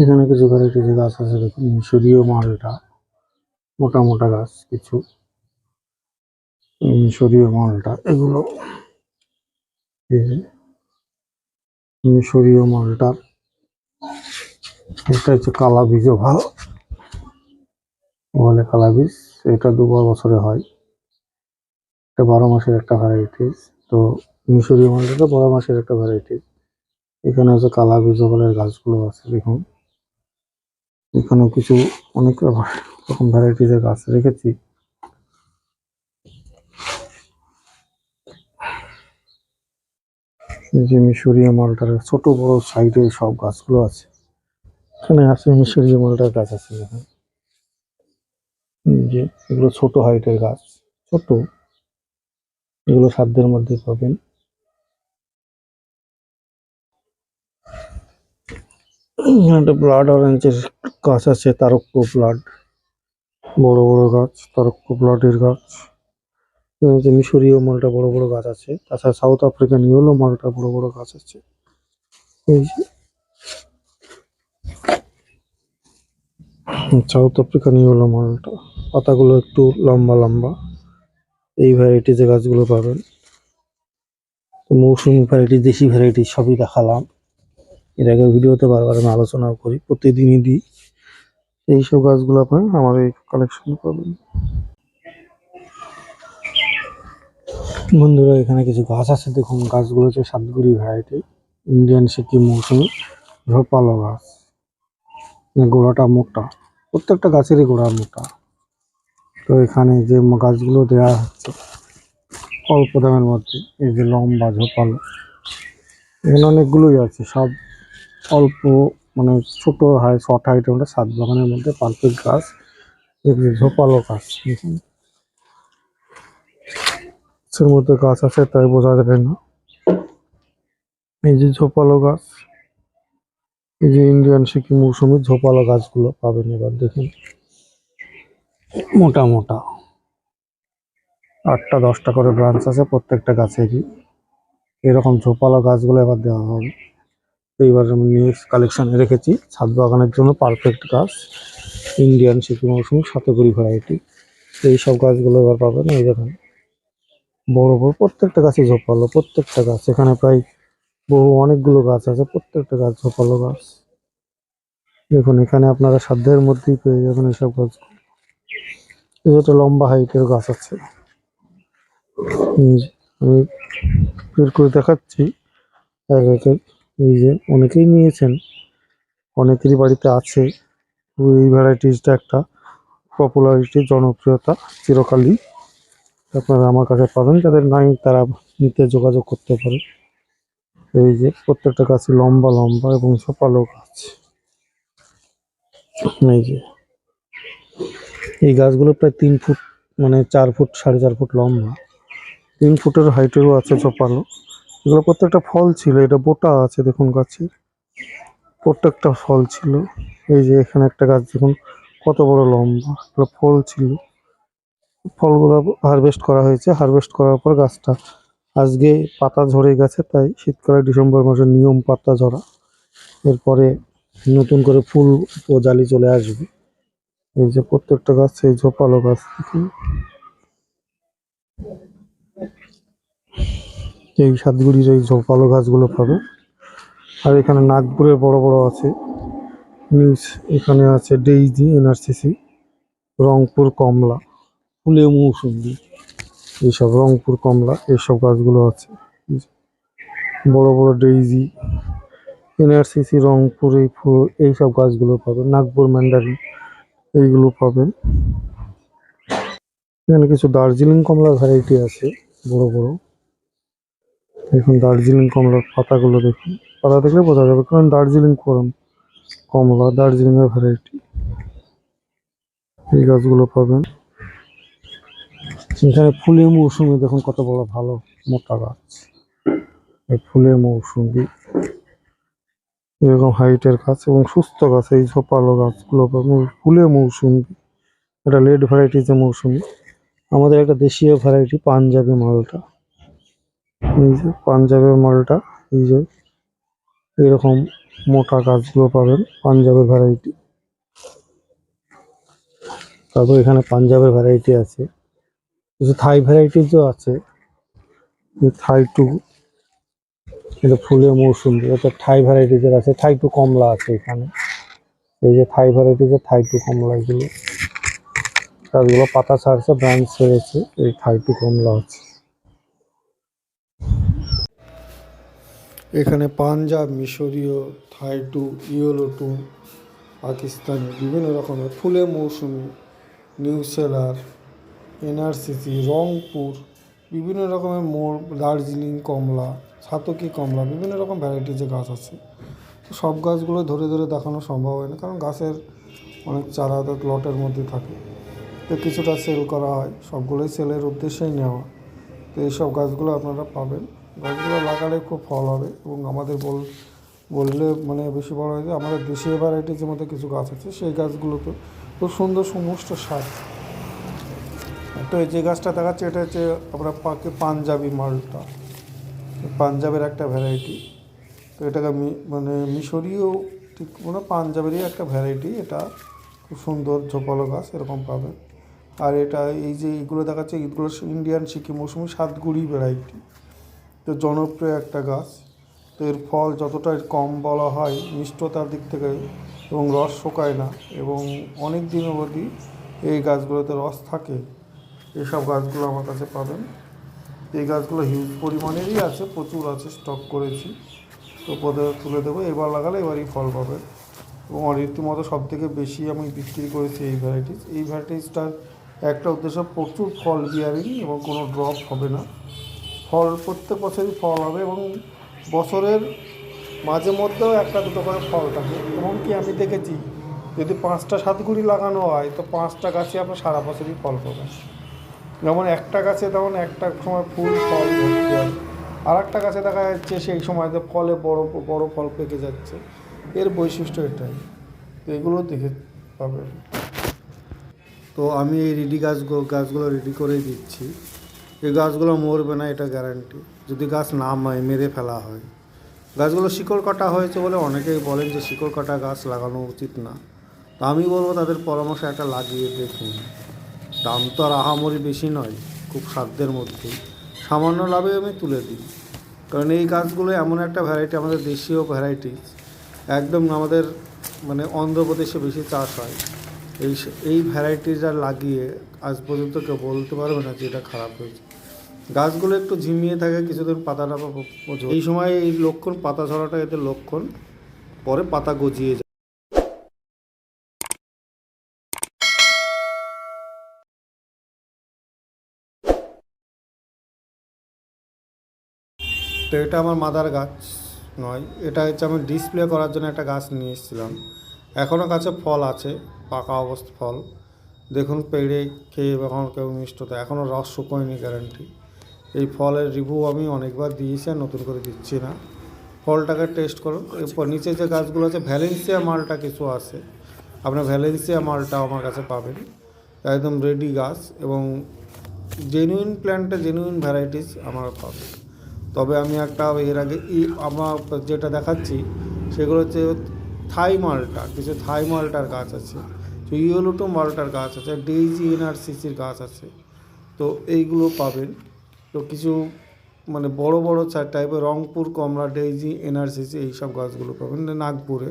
এখানে কিছু ভ্যারাইটিস গাছ আছে, দেখুন, মিশরীয় মালটা মোটা মোটা গাছ, কিছু। মিশরীয় মালটা এগুলো। মিশরীয় মালটা এটা। হচ্ছে কালা বীজও ভালো বলে কালা বীজ, এটা দু বছরে হয়। এটা বারো মাসের একটা ভ্যারাইটিস তো মিশরীয় মালটা বারো মাসের একটা ভ্যারাইটিস এখানে হচ্ছে কালা বীজ বলের গাছগুলো আছে, দেখুন। এখানেও কিছু অনেক রকম ভ্যারাইটিসের গাছ রেখেছি। যে মিশরীয় মালটার ছোট বড় সাইডে সব গাছগুলো আছে। এখানে আছে মিশরীয় মালটার গাছ আছে এই যে এগুলো ছোট হাইটের গাছ, ছোট। এগুলো সাধ্যের মধ্যে পাবেন। একটা ব্লাড অরেঞ্জের গাছ আছে তারক্য ব্লাড বড় বড় গাছ তারক্য ব্লাডের গাছ। মিশরীয় মালটা বড় বড় গাছ আছে, তাছাড়া সাউথ আফ্রিকান ইয়েলো মালটা বড় বড় গাছ আছে। এই যে। সাউথ আফ্রিকান ইয়েলো মালটা। পাতাগুলো একটু লম্বা লম্বা। এই ভ্যারাইটিজ গাছগুলো পাবেন। মৌসুমি ভ্যারাইটি দেশি ভ্যারাইটি সবই দেখালাম। এর আগে ভিডিওতে বারবার আমি আলোচনাও করি, প্রতিদিনই দিই। এইসব গাছগুলো আপনার আমার এই কালেকশন পাবেন। বন্ধুরা, এখানে কিছু গাছ আছে, দেখুন, গাছগুলো হচ্ছে সাতগুড়ি ভ্যারাইটি ইন্ডিয়ান সিকিম মৌসুমি ঝোপালো গাছ। গোড়াটা মোটা, প্রত্যেকটা গাছেরই গোড়া মোটা। তো এখানে যে গাছগুলো দেওয়া হচ্ছে, অল্প দামের মধ্যে, এই যে লম্বা ঝোপালো, এখানে অনেকগুলোই আছে, সব অল্প মানে ছোট হাই শর্ট হাইটের মধ্যে সাত বাগানের মধ্যে পারফেক্ট গাছ এগুলি ঝোপালো গাছ গাছের মধ্যে গাছ আছে, তাই বোঝা যাবে না। এই যে ঝোপালো গাছ, এই যে ইন্ডিয়ান সিকিম মৌসুমি ঝোপালো গাছগুলো পাবেন এবার, দেখুন। মোটা মোটা। আটটা, দশটা করে ব্রাঞ্চ আছে প্রত্যেকটা গাছেরই। এরকম ঝোপালো গাছগুলো এবার দেওয়া হবে। তো এবার আমি নেক্সট কালেকশনে রেখেছি। ছাদ বাগানের জন্য পারফেক্ট গাছ ইন্ডিয়ান সিকিম মৌসুমি সাতগুড়ি ভ্যারাইটি এই সব গাছগুলো এবার পাবেন, এই দেখুন। বড় বড় প্রত্যেকটা গাছই ঝোপালো, প্রত্যেকটা গাছ। এখানে প্রায় বহু অনেকগুলো গাছ আছে, প্রত্যেকটা গাছ ঝোপালো গাছ। দেখুন, এখানে আপনারা সাধ্যের মধ্যেই পেয়ে যাবেন এসব গাছগুলো একটা লম্বা হাইটের গাছ আছে। আমি বের করে দেখাচ্ছি। এক এই যে অনেকেই নিয়েছেন, অনেকেরই বাড়িতে আছে। তো এই ভ্যারাইটিসটা একটা পপুলারিটি জনপ্রিয়তা চিরকালই। আপনারা আমার কাছে পাবেন, যাদের নাই তারা নিতে যোগাযোগ করতে পারে। এই যে প্রত্যেকটা গাছই লম্বা লম্বা এবং ঝোপালো গাছ। এই যে। এই গাছগুলো প্রায় তিন ফুট মানে চার ফুট, সাড়ে চার ফুট লম্বা। তিন ফুটের হাইটেরও আছে ঝোপালো এগুলো প্রত্যেকটা ফল ছিল, এটা বোটা আছে দেখুন গাছের। প্রত্যেকটা ফল ছিল। এই যে এখানে একটা গাছ দেখুন, কত বড় লম্বা, এগুলো ফল ছিল। ফলগুলো হারভেস্ট করা হয়েছে হারভেস্ট করার পর গাছটা আজকে পাতা ঝরে গেছে, তাই শীতকালে ডিসেম্বর মাসে নিয়ম পাতা ঝরা। এরপরে নতুন করে ফুল ও জালি চলে আসবে। এই যে প্রত্যেকটা গাছ এই ঝোপালো গাছ দেখুন। এই সাতগুড়ির এই ঝোপালো গাছগুলো পাবে। আর এখানে নাগপুরে বড় বড় আছে। নিউজ এখানে আছে ডেইজি, এনআরসিসি, রংপুর কমলা, ফুলে মৌসুমি। এইসব রংপুর কমলা, এইসব গাছগুলো আছে। বড় বড় ডেইজি, এনআরসিসি, রংপুর, এই ফুল, এইসব গাছগুলো পাবেন নাগপুর ম্যান্ডারিন এইগুলো পাবেন এখানে কিছু দার্জিলিং কমলা ভ্যারাইটি আছে, বড় বড়। দেখুন দার্জিলিং কমলার পাতাগুলো দেখুন। পাতা দেখলে বোঝা যাবে, কারণ দার্জিলিং করম কমলা দার্জিলিং এর ভ্যারাইটি এই গাছগুলো পাবেন। এখানে ফুলের মৌসুমি দেখুন কত বড় ভালো মোটা গাছ। ফুলের মৌসুমি। এরকম হাইটের গাছ এবং সুস্থ গাছ, এই ঝোপালো গাছগুলো পাবেন। ফুলের মৌসুমি, এটা লেড ভ্যারাইটিজ মৌসুমি। আমাদের একটা দেশীয় ভ্যারাইটি পাঞ্জাবি মালটা। এই যে পাঞ্জাবের মালটা, এই যে এরকম মোটা গাছগুলো পাবেন, পাঞ্জাবের ভ্যারাইটি তারপর এখানে পাঞ্জাবের ভ্যারাইটি আছে। কিছু থাই ভ্যারাইটিজও আছে। থাই টু, এটা ফুলের মৌসুম, এটা থাই ভ্যারাইটিজের আছে। থাই টু কমলা আছে এখানে। এই যে থাই ভ্যারাইটিজের থাই টু কমলা এগুলো। গাছগুলো পাতা ছাড়ছে ব্রাঞ্চ ছেড়েছে, এই থাই টু কমলা আছে। এখানে পাঞ্জাব, মিশরীয়, Thai two, yellow two, Pakistani বিভিন্ন রকমের ফুলের মৌসুমি, নিউ সেলার, এনআরসিসি, রংপুর, বিভিন্ন রকমের মোড় দার্জিলিং কমলা ছাতকি কমলা, বিভিন্ন রকম ভ্যারাইটিজের গাছ আছে। সব গাছগুলো ধরে ধরে দেখানো সম্ভব হয় না, কারণ গাছের অনেক চারা লটের মধ্যে থাকে। তো কিছুটা সেল করা হয়, সবগুলোই সেলের উদ্দেশ্যেই নেওয়া। তো এইসব গাছগুলো আপনারা পাবেন। গাছগুলো লাগালে খুব ফল হবে এবং আমাদের বল, বললে মানে বেশি বড় হয় যে আমাদের দেশীয় ভ্যারাইটিজের মধ্যে কিছু গাছ আছে, সেই গাছগুলোতে খুব সুন্দর সমস্ত স্বাদ তো এই যে গাছটা দেখাচ্ছে, এটা হচ্ছে আমরা পাকে পাঞ্জাবি মালটা। পাঞ্জাবের একটা ভ্যারাইটি তো এটাকে মানে মিশরীয় ঠিক মানে পাঞ্জাবেরই একটা ভ্যারাইটি এটা খুব সুন্দর ঝোপালো গাছ, এরকম পাবেন। আর এটা এই যে এইগুলো দেখাচ্ছে এইগুলো ইন্ডিয়ান সিকিম মৌসুমি সাতগুড়ি ভ্যারাইটি তো জনপ্রিয় একটা গাছ। তো এর ফল যতটাই কম বলা হয়, মিষ্টতার দিক থেকে এবং রস শোকায় না এবং অনেক দিন অবধি এই গাছগুলোতে রস থাকে। এইসব গাছগুলো আমার কাছে পাবেন। এই গাছগুলো হিউজ পরিমাণেরই আছে, প্রচুর আছে স্টক করেছি। তো পদে তুলে দেবো, এবার লাগালে এবারই ফল পাবেন। এবং রীতিমতো সব থেকে বেশি আমি বিক্রি করেছি এই ভ্যারাইটিস এই ভ্যারাইটিসটার একটা উদ্দেশ্য, প্রচুর ফল বিয়ারিং এবং কোনো ড্রপ হবে না। ফল, প্রত্যেক বছরই ফল হবে এবং বছরের মাঝে মধ্যেও একটা দুটো করে ফল থাকে। এমনকি আমি দেখেছি, যদি পাঁচটা সাতগুড়ি লাগানো হয়, তো পাঁচটা গাছে আপনার সারা বছরই ফল পাবেন যেমন একটা গাছে তেমন একটা সময় ফুল, ফল আর একটা গাছে দেখা যাচ্ছে সেই সময়তে ফলে বড় বড় ফল পেকে যাচ্ছে। এর বৈশিষ্ট্য এটাই তো এগুলো দেখে পাবেন। তো আমি এই রেডি গাছগুলো গাছগুলো রেডি করেই দিচ্ছি। এই গাছগুলো মরবে না, এটা গ্যারান্টি যদি গাছ না মায় মেরে ফেলা হয়। গাছগুলো শিকড় কাটা হয়েছে বলে অনেকেই বলেন যে শিকড় কাটা গাছ লাগানো উচিত না। তো আমি বলব তাদের পরামর্শ একটা লাগিয়ে দেখুন। দাম তো আর আহামরি বেশি নয়, খুব সাধ্যের মধ্যেই। সামান্য লাভে আমি তুলে দিই। কারণ এই গাছগুলো এমন একটা ভ্যারাইটি আমাদের দেশীয় ভ্যারাইটি একদম আমাদের মানে অন্ধ্রপ্রদেশে বেশি চাষ হয়। এই এই ভ্যারাইটিটা লাগিয়ে আজ পর্যন্ত কেউ বলতে পারবে না যে এটা খারাপ হয়েছে। গাছগুলো একটু ঝিমিয়ে থাকে কিছুদিন পাতাটা প- প- পচে- এই সময় এই লক্ষণ, পাতা ঝরাটা এদের লক্ষণ। পরে পাতা গজিয়ে যায়। তো এটা আমার মাদার গাছ নয়, এটা হচ্ছে আমি ডিসপ্লে করার জন্য একটা গাছ নিয়ে এসেছিলাম। এখনও গাছে ফল আছে, পাকা অবস্থা ফল। দেখুন, পেড়ে খেয়ে এখন কেউ মিষ্টতা এখনও রস শুকোয়নি গ্যারান্টি এই ফলের রিভিউ আমি অনেকবার দিয়েছি আর নতুন করে দিচ্ছি না। ফলটাকে টেস্ট করুন। এরপর নিচে যে গাছগুলো আছে ভ্যালেন্সিয়া মালটা কিছু আছে। আপনার ভ্যালেন্সিয়া মালটা আমার কাছে পাবেন। একদম রেডি গাছ এবং জেনুইন প্ল্যান্টে জেনুইন ভ্যারাইটিস আমার পাবেন। তবে আমি একটা এর আগে ই আমার যেটা দেখাচ্ছি সেগুলো হচ্ছে থাই মালটা কিছু থাই মালটার গাছ আছে। ইয়েলোটো মালটার গাছ আছে ডেইজি এনআরসিসির গাছ আছে। তো এইগুলো পাবেন। তো কিছু মানে বড় বড় চার টাইপের রংপুর, কমলা, ডেইজি, এনআরসিসি এইসব গাছগুলো পাবেন নাগপুরে।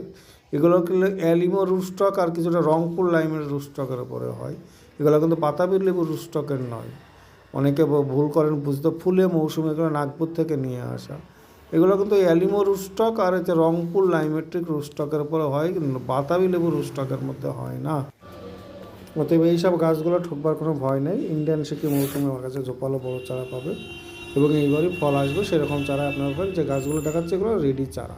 এগুলো কিন্তু অ্যালিমো রুস্টক আর কিছুটা রংপুর লাইমের রুস্টকের উপরে হয়। এগুলো কিন্তু পাতাবির লেবু রুস্টকের নয়। অনেকে ভুল করেন, বুঝতে ফুলে মৌসুমে এগুলো নাগপুর থেকে নিয়ে আসা। এগুলো কিন্তু অ্যালিমো রুস্টক আর হচ্ছে রংপুর লাইমেট্রিক রুস্টকের উপরে হয়, কিন্তু বাতাবি লেবু রুস্টকের মধ্যে হয় না। অতএব এইসব গাছগুলো ঠুকবার কোনো ভয় নেই। ইন্ডিয়ান সিকিম মৌসুমে আমার কাছে ঝোপালো বড় চারা পাবে এবং এইবারই ফল আসবে, সেরকম চারা আপনার যে গাছগুলো দেখাচ্ছে এগুলো রেডি চারা।